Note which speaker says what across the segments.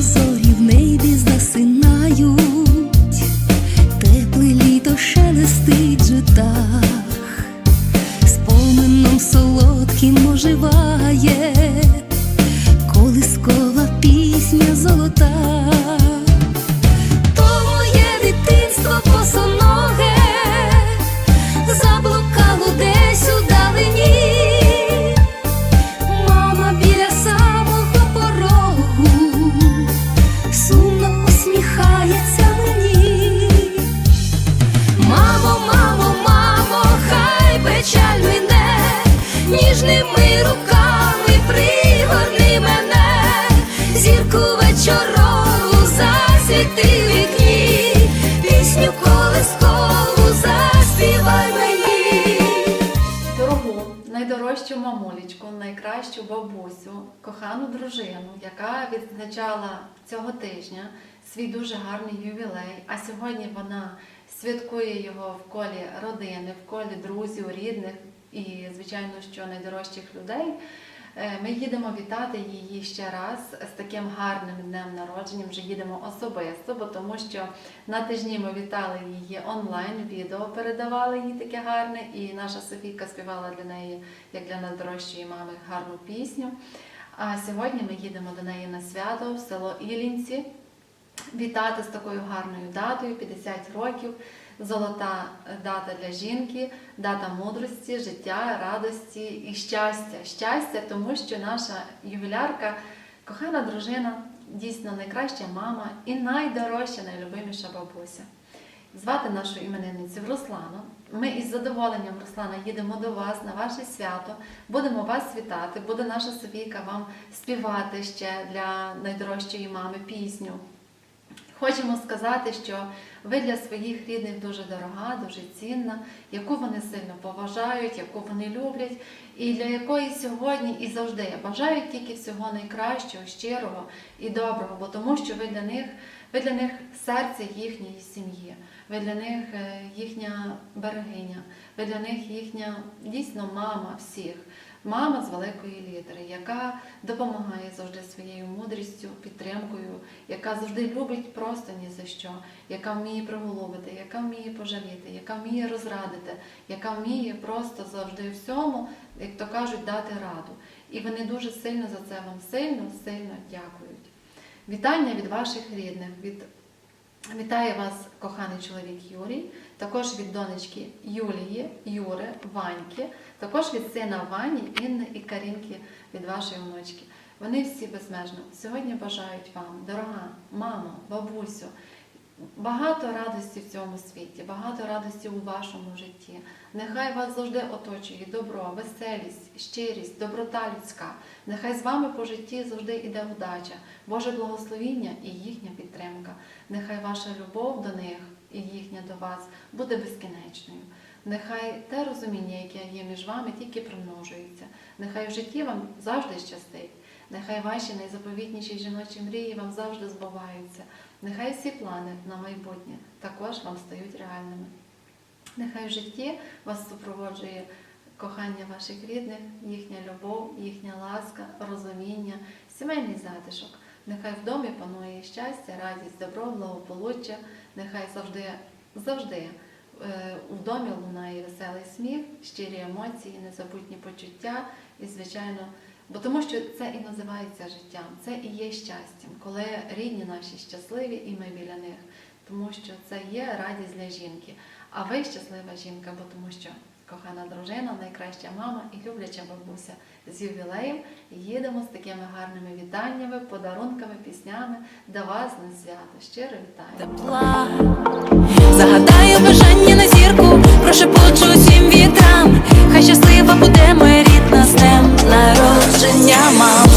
Speaker 1: So. Вечорову засвіти вікні, пісню колискову заспівай мені.
Speaker 2: Дорогу, найдорожчу мамулечку, найкращу бабусю, кохану дружину, яка відзначала цього тижня свій дуже гарний ювілей. А сьогодні вона святкує його в колі родини, в колі друзів, рідних і, звичайно, що найдорожчих людей. Е, Ми їдемо вітати її ще раз з таким гарним днем народження. Вже їдемо особисто, бо тому що на тижні ми вітали її онлайн, відео передавали їй таке гарне, і наша Софійка співала для неї, як для найдорожчої мами, гарну пісню. А сьогодні ми їдемо до неї на свято в село Ілінці вітати з такою гарною датою 50 років. Золота дата для жінки, дата мудрості, життя, радості і щастя. Щастя, тому що наша ювілярка, кохана дружина, дійсно найкраща мама і найдорожча, найлюбиміша бабуся. Звати нашу іменинницю Руслану. Ми із задоволенням, Руслана, їдемо до вас на ваше свято. Будемо вас вітати. Буде наша Софійка вам співати ще для найдорожчої мами пісню. Хочемо сказати, що ви для своїх рідних дуже дорога, дуже цінна, яку вони сильно поважають, яку вони люблять, і для якої сьогодні і завжди. Бажають тільки всього найкращого, щирого і доброго, бо тому що ви для них, ви для них серце їхньої сім'ї, ви для них е, їхня берегиня, ви для них їхня дійсно мама всіх. Мама з великої літери, яка допомагає завжди своєю мудрістю, підтримкою, яка завжди любить просто ні за що, яка вміє приголубити, яка вміє пожаліти, яка вміє розрадити, яка вміє просто завжди всьому, як то кажуть, дати раду. І вони дуже сильно за це вам сильно, сильно дякують. Вітання від ваших рідних, від Вітає вас коханий чоловік Юрій, також від донечки Юлії, Юри, Ваньки, також від сина Вані, Інни і Карінки від вашої внучки. Вони всі безмежно сьогодні бажають вам, дорога мамо, бабусю, багато радості в цьому світі, багато радості у вашому житті. Нехай вас завжди оточує добро, веселість, щирість, доброта людська. Нехай з вами по житті завжди йде вдача, Боже благословіння і їхня підтримка. Нехай ваша любов до них і їхня до вас буде безкінечною. Нехай те розуміння, яке є між вами, тільки примножується. Нехай в житті вам завжди щастить. Нехай ваші найзаповітніші жіночі мрії вам завжди збуваються. Нехай всі плани на майбутнє також вам стають реальними. Нехай в житті вас супроводжує кохання ваших рідних, їхня любов, їхня ласка, розуміння, сімейний затишок. Нехай в домі панує щастя, радість, добро, благополуччя. Нехай завжди, завжди е, у домі лунає веселий сміх, щирі емоції, незабутні почуття і, звичайно, бо тому що це і називається життям, це і є щастям, коли рідні наші щасливі і ми біля них, тому що це є радість для жінки. А ви щаслива жінка, бо тому що кохана дружина, найкраща мама і любляча бабуся з ювілеєм. Їдемо з такими гарними вітаннями, подарунками, піснями до вас на свято. Щиро вітаю!
Speaker 1: тепла. Загадаю бажання на зірку, прошепочу всім вітрам. Хай щаслива буде моя рідна з днем народження, my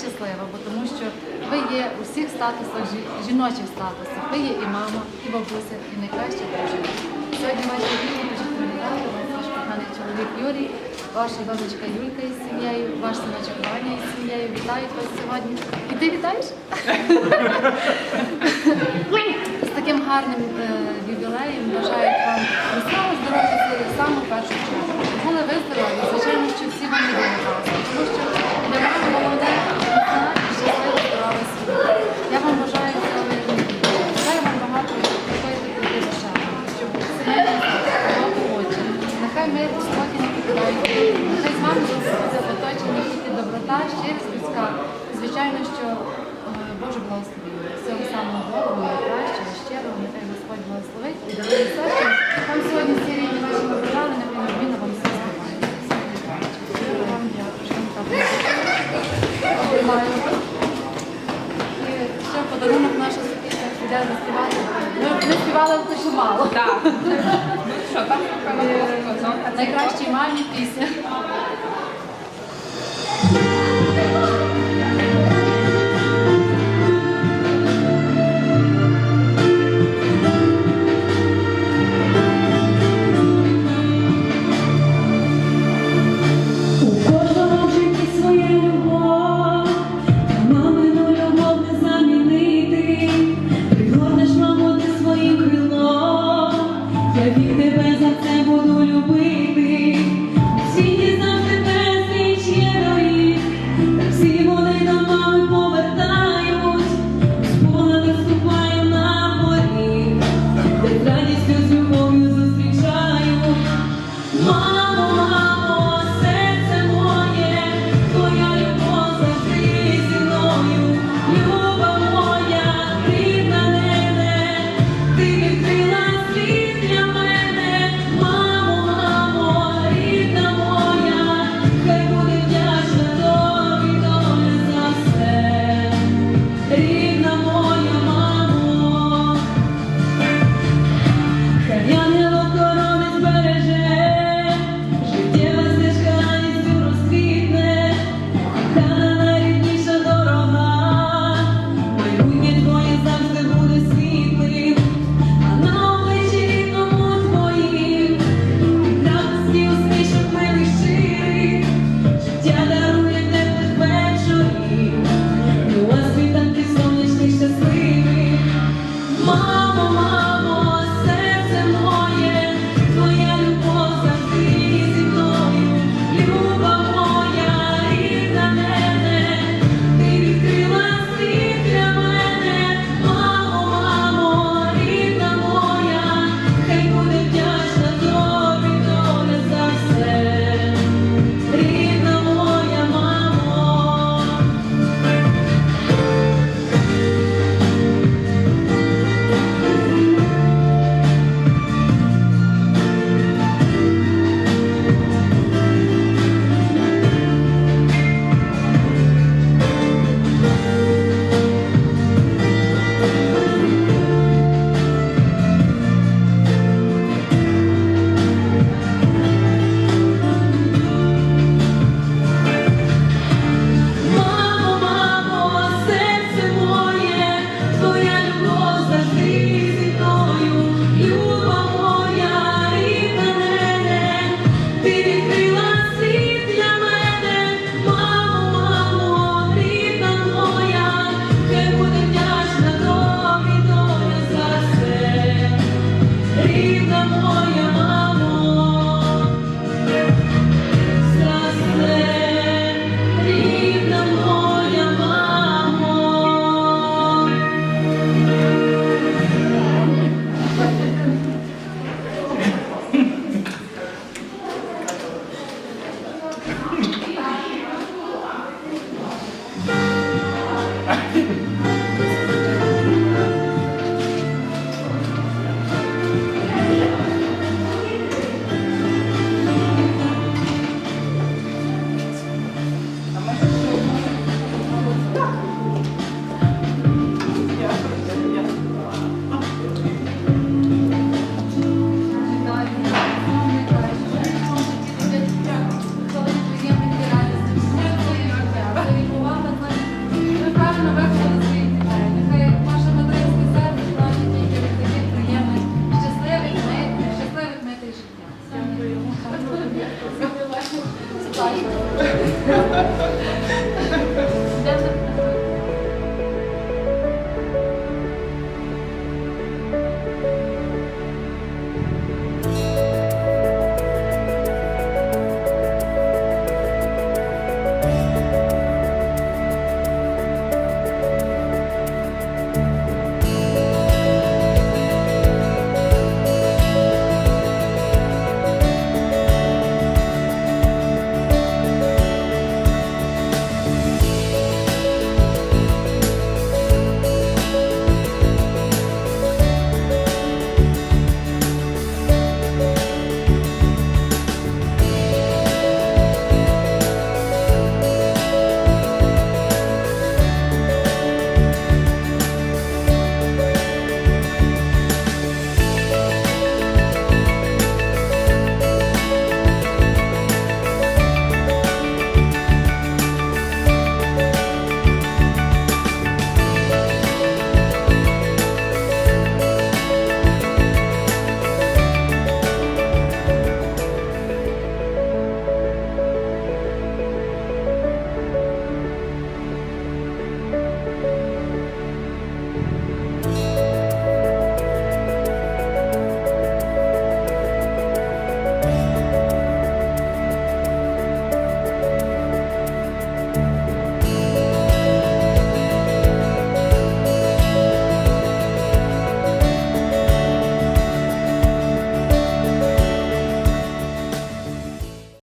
Speaker 1: щаслива, бо тому що ви є у всіх статусах, жіночих статусах. Ви є і мама, і бабуся, і найкраща дружина. Сьогодні ваші діти дуже привітати, ваш коханий чоловік Юрій, ваша донечка Юлька із сім'єю, ваш синочок Ваня із сім'єю. Вітають вас сьогодні. І ти вітаєш? З таким гарним е, ювілеєм бажають вам веселого здоров'я, саме першу чергу. Боже благослови. Всього самого доброго, найкращого, щирого, нехай Господь благословить і дарує все, там сьогодні всі рівні ваші побажали, нехай Норміна вам все співає. І ще подарунок наша Софія піде заспівати. Ми не співали дуже мало.
Speaker 2: Так,
Speaker 1: е, Найкращій мамі пісня.